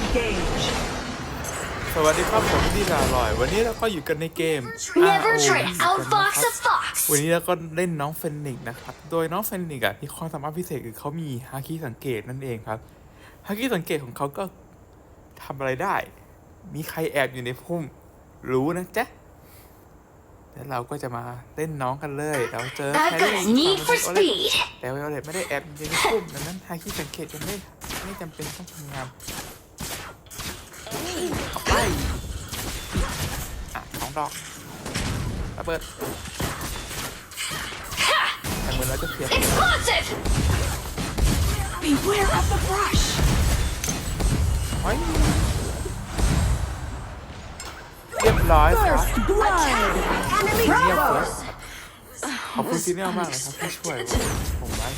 engage. สวัสดีครับผมที่ดาลอย วันนี้เราก็อยู่กันในเกม Never ROV try to กันนะ outfox ครับ a fox. วันนี้เราก็เล่นน้องเฟนนิกซ์นะครับ โดยน้องเฟนนิกซ์อะมีความสามารถพิเศษคือเขามีฮาคิสังเกตนั่นเองครับฮาคิสังเกตของเขาก็ทำอะไรได้ มีใครแอบอยู่ในพุ่มรู้นะจ๊ะแล้วเราก็จะมาเล่นน้องกันเลย เราเจอ I've แค got รี่ a need for โอเล็ต speed. แต่ไวโอเลตไม่ได้แอบอยู่ในพุ่มดังนั้นฮาคิสังเกตยังไม่ไม่จำเป็นต้องทำงาน เอาไปอะสองดอกระเบิดแต่เหมือนเราจะเสีย Explosive! Beware of the brush. เฮ้ยเรียบร้อยครับ First blood. Enemy เรียบร้อย close. ขอบคุณซีเนียลมากเลยครับที่ช่วยผมไว้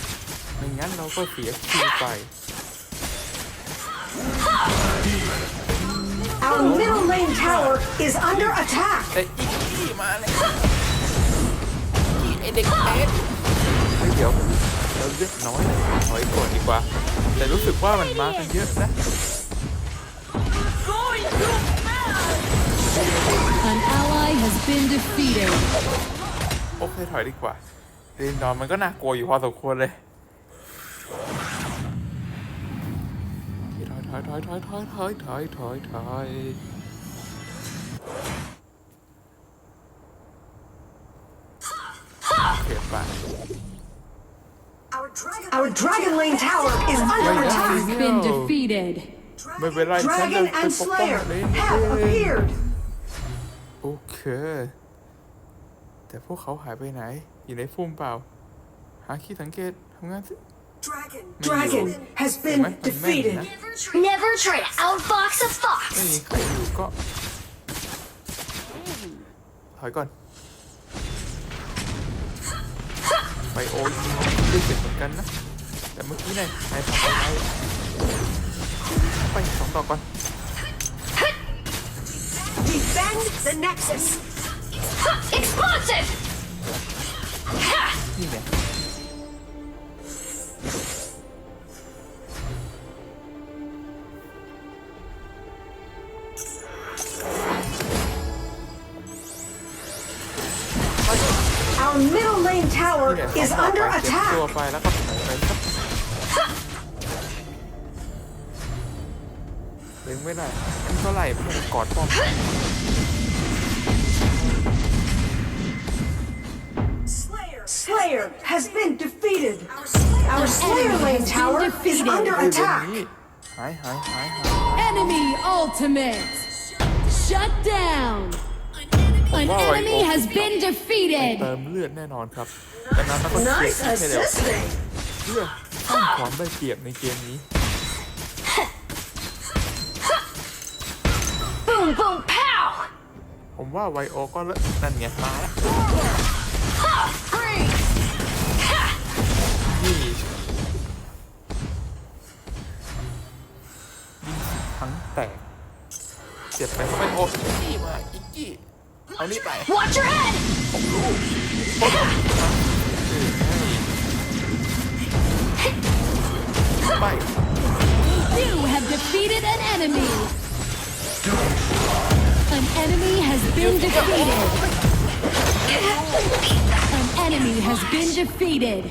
ไม่งั้นเราก็เสียคิวไป Our middle lane tower is under attack. แต่อีกที่มาเลยอีไอเด็กเอ็ดเฮ้ยเดี๋ยวเราเลือกน้อยเลยถอยก่อนดีกว่า แต่รู้สึกว่ามันมากันเยอะนะ An ally has been defeated. โอเคถอยดีกว่าเรนดอมมันก็น่ากลัวอยู่พอสมควรเลย ถอยถอยถอยถอยถอยถอยถอยถอยเก็บไป Our dragon lane tower is under Wait, attack. Has been defeated. ไม่เป็นไรฉันจะ Dragon ไป and ปกป้อง Slayer เลน have appeared. โอเค แต่พวกเขาหายไปไหน อยู่ในพุ่มเปล่า หาขี้สังเกตทำงานสิ Dragon has เห็นไหม been มันแม่นอยู่ defeated. นะ Never try to outfox a ไม่ fox. มีใครอยู่ก็ ถอยก่อน ไปโอ้ยยิงได้เจ็บเหมือนกันนะ แต่เมื่อกี้เนี่ยนายทำอะไรไปสองดอกก่อน Defend the Nexus. Explosive! นี่เนี่ย middle lane นี่ tower เนี่ย is สองดอก under ไปเจ็บ attack. ตัวไปแล้วก็ถอยไปครับเล็งไม่ได้มันเท่าไหร่มันกอดป้อม Slayer has been defeated. Our Slayer lane tower is under เดี๋ยว attack. นี้หายหายหายหาย Enemy ultimate. Shut down. An Wow, I enemy has opened been defeated. เติมเลือดแน่นอนครับดังนั้นเราก็เสีย Nice ที่ให้เร็ว assisting. เพื่อสร้างความได้เปรียบในเกมนี้ Boom, boom, pow! ผมว่าไวโอก็เลิกนั่นไงมาแล้ว Freeze! นี่ยิงทั้งแตกเจ็บไปเข้าไปโอ้อีกกี้มาอีกกี้ เอานี่ไป Watch your head! ไป You have defeated an enemy. An enemy has been defeated. An enemy has been defeated.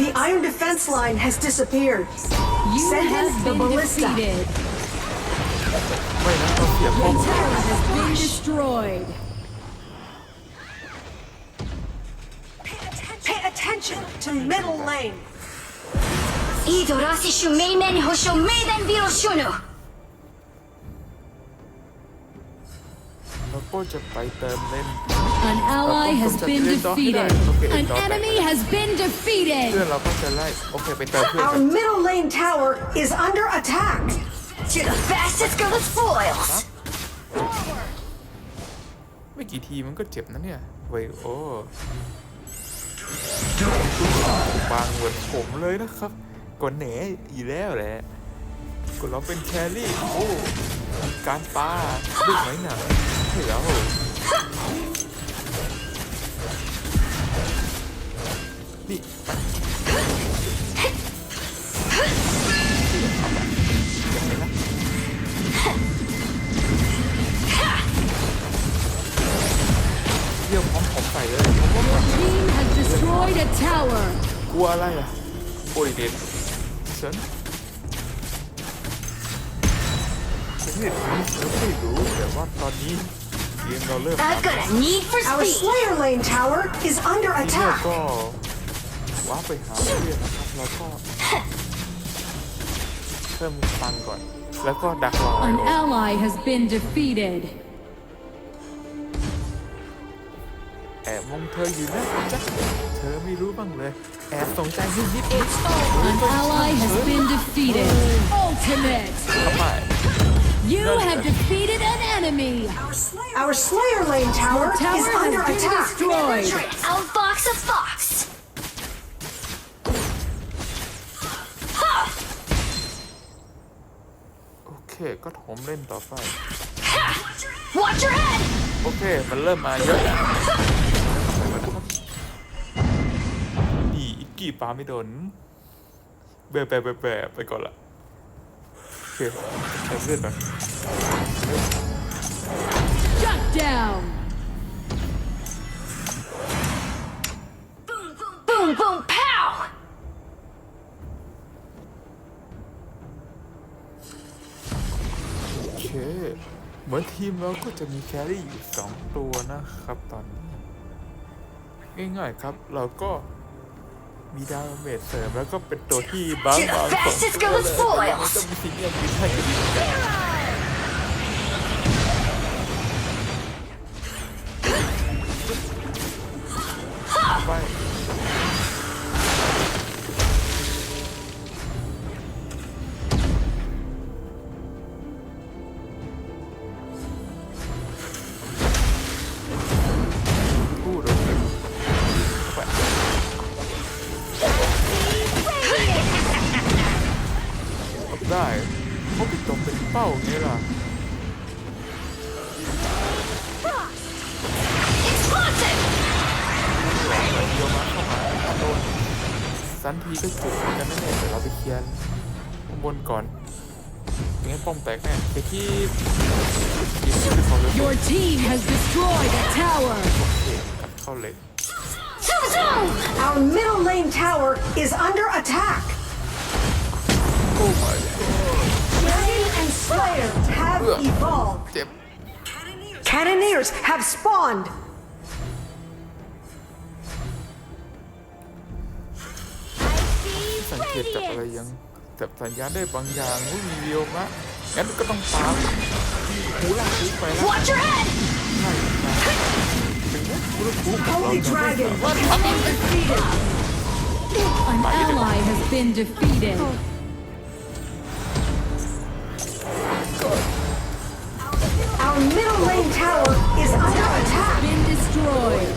The iron defense line has disappeared. You Send in have the been ballista. defeated. ไม่นะเราเสียป้อ Your ม tower has been destroyed. Pay attention to middle lane. 이도라시 슈메이맨 호쇼 메이덴 비로 슈누. แล้วก็จะไปเติมเล่น An ally has been defeated. An enemy has been เพื่ defeated. อนเราก็จะไล่โอเคไปเติมเพื่อน Our กัน middle lane tower is under attack. To the fastest go the spoils. ไม่กี่ทีมันก็เจ็บนะเนี่ยไวโอบางเหมือนผมเลยนะครับกดเหนอยู่แล้วแหละกดเราเป็นแครี่โอ้การปาลูไหนหนาเ ¿verdad? Yo, vamos a fallar. Vamos a fallar. Vamos a fallar. Vamos a fallar. Vamos a fallar. Vamos a fallar. Vamos a fallar. Vamos a fallar. Vamos a เพิ่มตังค์ก่อน แล้วก็ดักรอ An ally has been defeated. แอบมองเธออยู่นะจ๊ะเธอไม่รู้บ้างเลย แอบสนใจนิดนิดนิด An ally has been defeated. Ultimate. ทำไม You have defeated an enemy. Our Slayer Lane tower Your tower is has under been attack. destroyed. Outfox a fox. เคก็ถมเล่นต่อไป Watch your head. โอเค มันเริ่มมาเยอะแล้วนี่อิกกี้ปาไม่โดนแบะแบะแบะแบะไปก่อนละโอเคใช้เลือดก่อน Shut down. ทีมเราก็จะมีแครี่อยู่ 2 ตัวนะครับตอนนี้ง่ายๆครับเราก็มีดาวเมจเสริมแล้วก็เป็นตัวที่บ้าง You're บาง the fastest girl with มันจะมีสิ่งที่มีให้กัน ป้อมแตกแน่ไปที่ทีมที่เขาเลย Your team has destroyed a tower. กัดเข้าเลย Zoom, zoom. Our middle lane tower is under attack. โอ้ my god Dragon and Slayer have evolved. เจ็บ Cannoneers have spawned. สังเกตจับอะไรยังจับสัญญาณได้บางอย่างว่ามีเรียวมะ งั้นก็ต้องตามหูลากหูไปแล้ว Watch your head. ถึงว่าหูลากหูของเรา Holy จะไม่ Dragon สามารถ has been defeated. An ally has been defeated. Our middle lane tower is under attack. Been destroyed.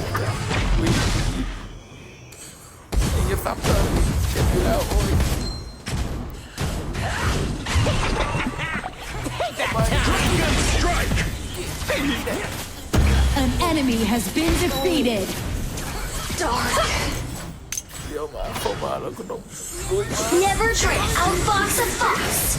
ยังจะซ้ำเติมเจ็บอยู่แล้วโอ้ An enemy has been defeated. Never try to outbox a fox.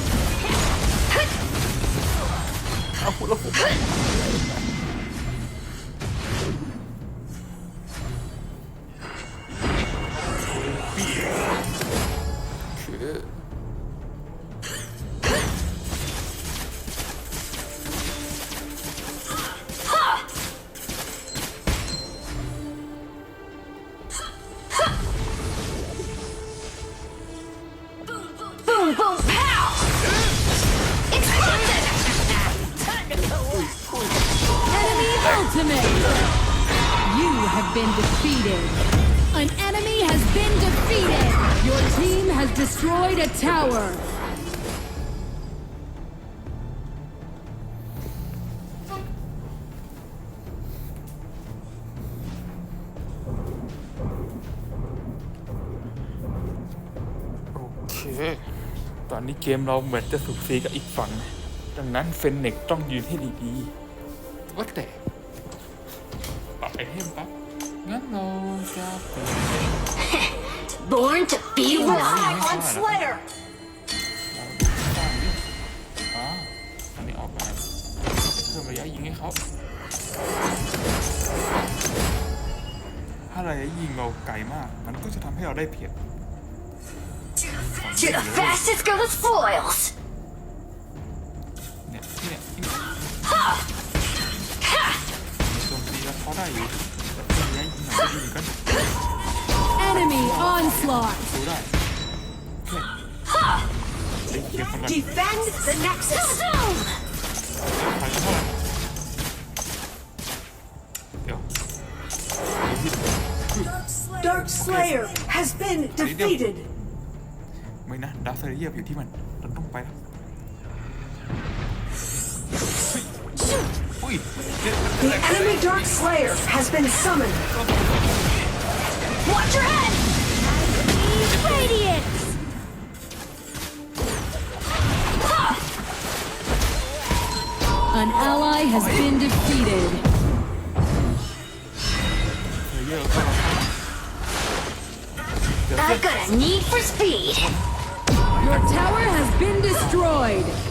Tower. โอเค ตอนนี้เกมเราเหมือนจะสุกซีกับอีกฝั่ง ดังนั้นเฟนเน็กต้องยืนให้ดีๆว่าแต่ปรับไอเทมปั๊บงั้นเราจะเปิด Born to be wild. Eye on Slayer. เราดูข้างนี้อ๋ออันนี้ออกมาเพิ่มระยะยิงให้เขา5ถ้าระยะยิงเราไกลมาก มันก็จะทำให้เราได้เปรียบ To the fastest go the spoils. เนี่ยเนี่ยเนี่ยโจมตีแล้วเขาได้อยู่แต่ถ้าระยะยิงหนักก็ยิงกัน Enemy onslaught. ดูได้โอเคได้เก็บมัน กัน Defend the Nexus. Zoom! ใครจะเท่าไหร่เดี๋ยว Dark Slayer has been defeated. ไม่นะดาร์คเซเรียบอยู่ที่มันเราต้องไปแล้วเฮ้ยอุ้ยเนี่ย The enemy Dark Slayer has been summoned. Watch your head! Radiance! An ally has been defeated. I've got a need for speed. Your tower has been destroyed.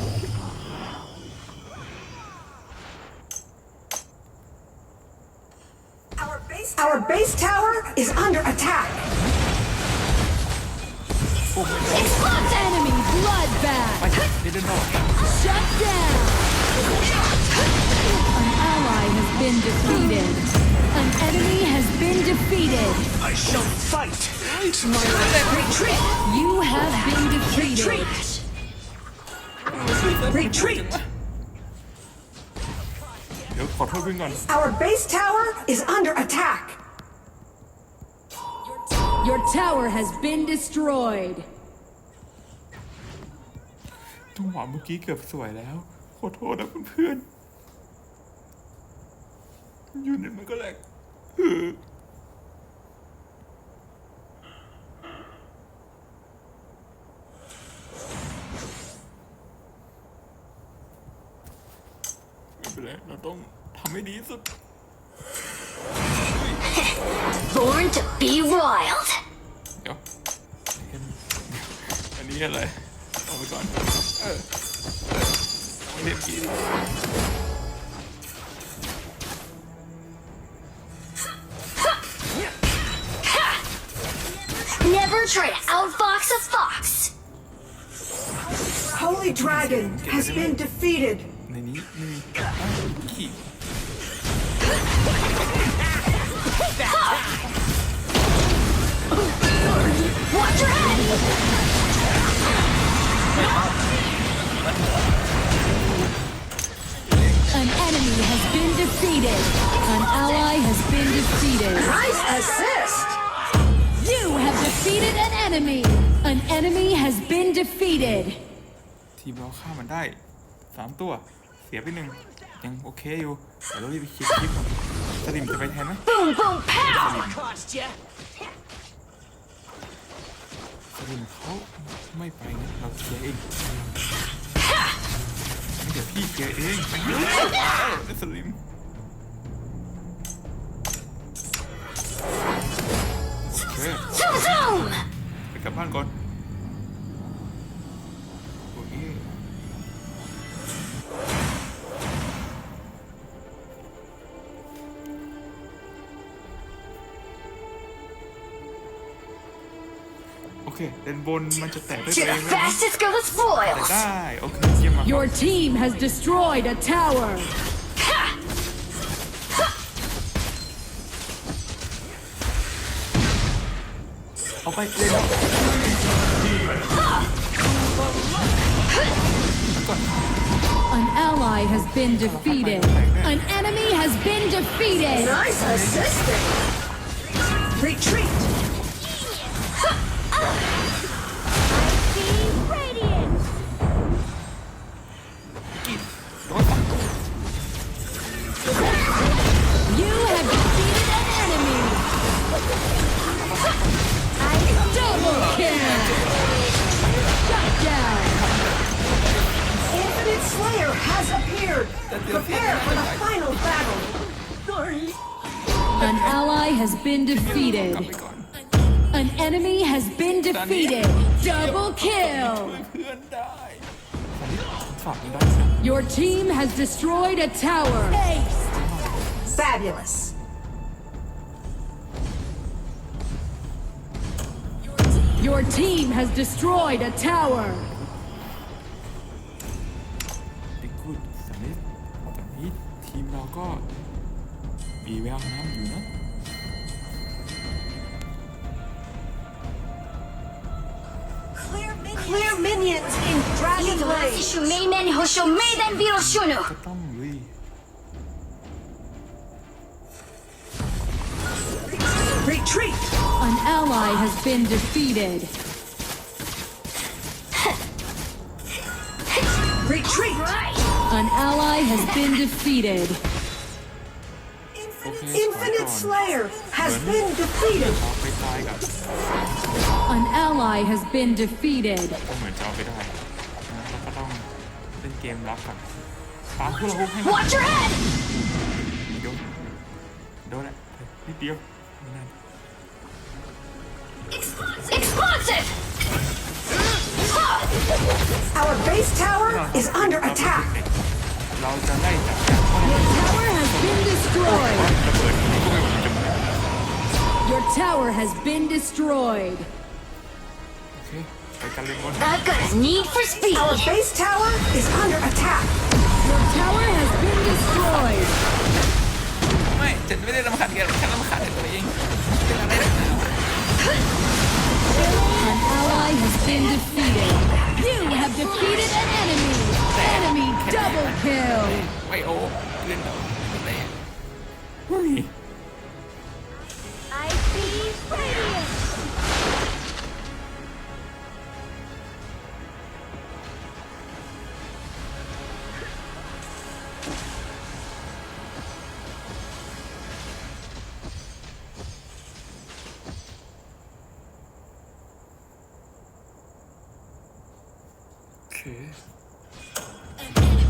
Teammates, our base tower is under attack. Explodes enemy bloodbath. Shut down. An ally has been defeated. An enemy has been defeated. I shall fight. My. Retreat. You have been defeated. Retreat. Retreat. ขอโทษเพื่อนก่อน Our base tower is under attack. Your tower has been destroyed. จังหวะเมื่อกี้เกือบสวยแล้ว ขอโทษนะเพื่อนๆอยู่ในมันก็แหลก สุด Born to be wild. เดี๋ยวเห็นอันนี้อะไร เอาไปก่อน เออเออเอาเรียบกี้ Never try to outfox a fox. Holy Dragon has been defeated. ในนี้มีอ้ Watch your head! An enemy has been defeated. An ally has been defeated. Nice assist! You have defeated an enemy. An enemy has been defeated. ทีมเราฆ่ามันได้สามตัว เสียไปหนึ่งยังโอเคอยู่เดี๋ยวเรารีบไปคิดคลิปก่อนสลิมจะไปแทนไหม Boom, boom, pow! Cost ya. สลิมเขาไม่ไปงั้นเราเคลียร์เองเดี๋ยวพี่เคลียร์เองไอ้สลิมโอเค Zoom, zoom! ไปกลับบ้านก่อน โอเคเดินบนมันจะแตกด้วย To ตัวเอ the งไหม fastest go the แต่ spoils. ได้ โอเคเยี่ยมมาก Your team has destroyed a tower. Ha! เอาไปเลยนะ An ally has been defeated. An enemy has been defeated. Nice assisting! Retreat! Radiance! defeated. Double kill. Your team has destroyed a tower. Fabulous. Your team has destroyed a tower. clear minions in Dragon Blade. shumeimen hoshomeiden viroshuno. Retreat! An ally has been defeated. Retreat! An ally has been defeated. โอเค Infinite ถอยก่อน Slayer has been defeated. เอาไปตายกับ An ally has been defeated. ก็เหมือนจะเอาไปได้นะเราก็ต้องเล่นเกมรับก่อนตามพวกเราให้มัน Watch your head โดนโดนแหละนิดเดียวไม่นาน Explosive Our base tower is under attack. เราจะไล่จับจากข้อมูล Tower has been destroyed. ระเบิดที่พวกมันจะมา Your tower has been destroyed. โอเคไปกันเลยมอน I've got a need for speed Our base tower is under attack. Your tower has been destroyed. ไม่ฉันไม่ได้รำคาญแกหรอกฉันรำคาญตัวเองเป็นอะไรนักหนา An ally has been defeated. You have defeated an enemy. Enemy double kill. ไวโอเล่นเราอ Hurry! I see radiance!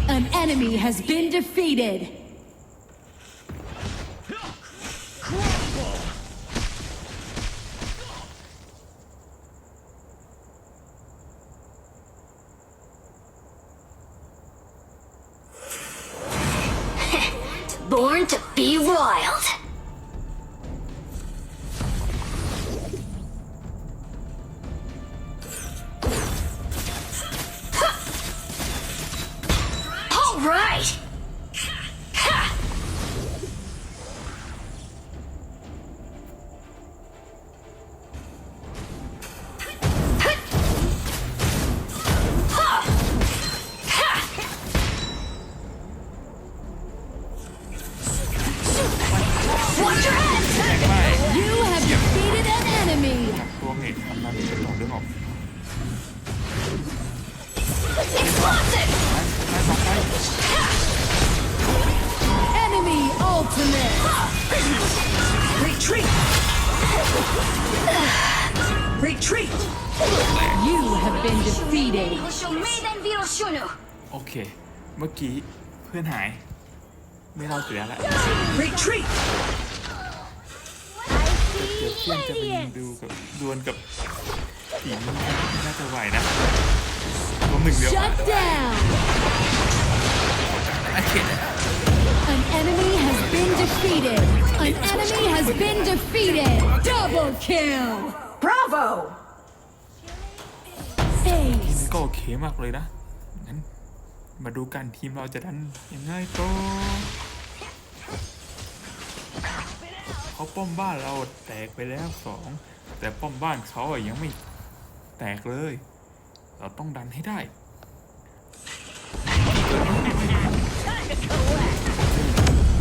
An enemy has been defeated. Right Retreat! You have been defeated. โอเค เมื่อกี้เพื่อนหาย ไม่เล่าเสียแล้ว Retreat! เดี๋ยวเพื่อนจะไปยิงดูกับดวลกับผีนี่น่าจะไหวนะรวมหนึ่งเดียว Shut down! An enemy has been defeated. An enemy has been defeated. Double kill. Bravo. Ace. ก็โอเคมากเลยนะ งั้น มาดูกันทีมเราจะดันยังไงต่อเขาป้อมบ้านเราแตกไปแล้วสอง แต่ป้อมบ้านเขาอะยังไม่แตกเลย เราต้องดันให้ได้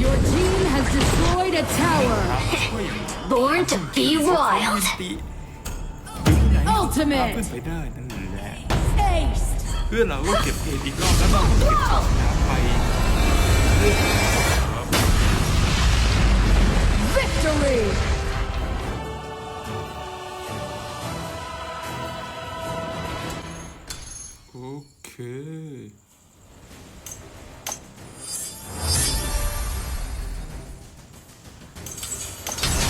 Your team has destroyed a tower. ช่วยอย่าง Born to be wild ตีอยู่ที่ไหน Ultimate พาเพื่อนไปได้นั่นแหละ Ace. เพื่อนเราก็เก็บเพจอีกรอบแล้วเราก็เก็บของน้ำไป Victory. โอเค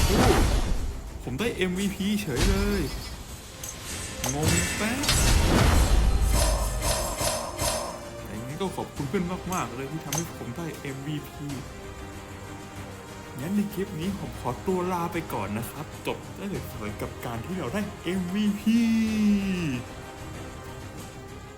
โอ้ผมได้ MVP เฉยเลยงง แป๊บแต่ยังไงก็ขอบคุณเพื่อนมาก ๆ เลยที่ทำให้ผมได้ MVP งั้นในคลิปนี้ผมขอตัวลาไปก่อนนะครับ จบได้เลยสวยกับการที่เราได้ MVP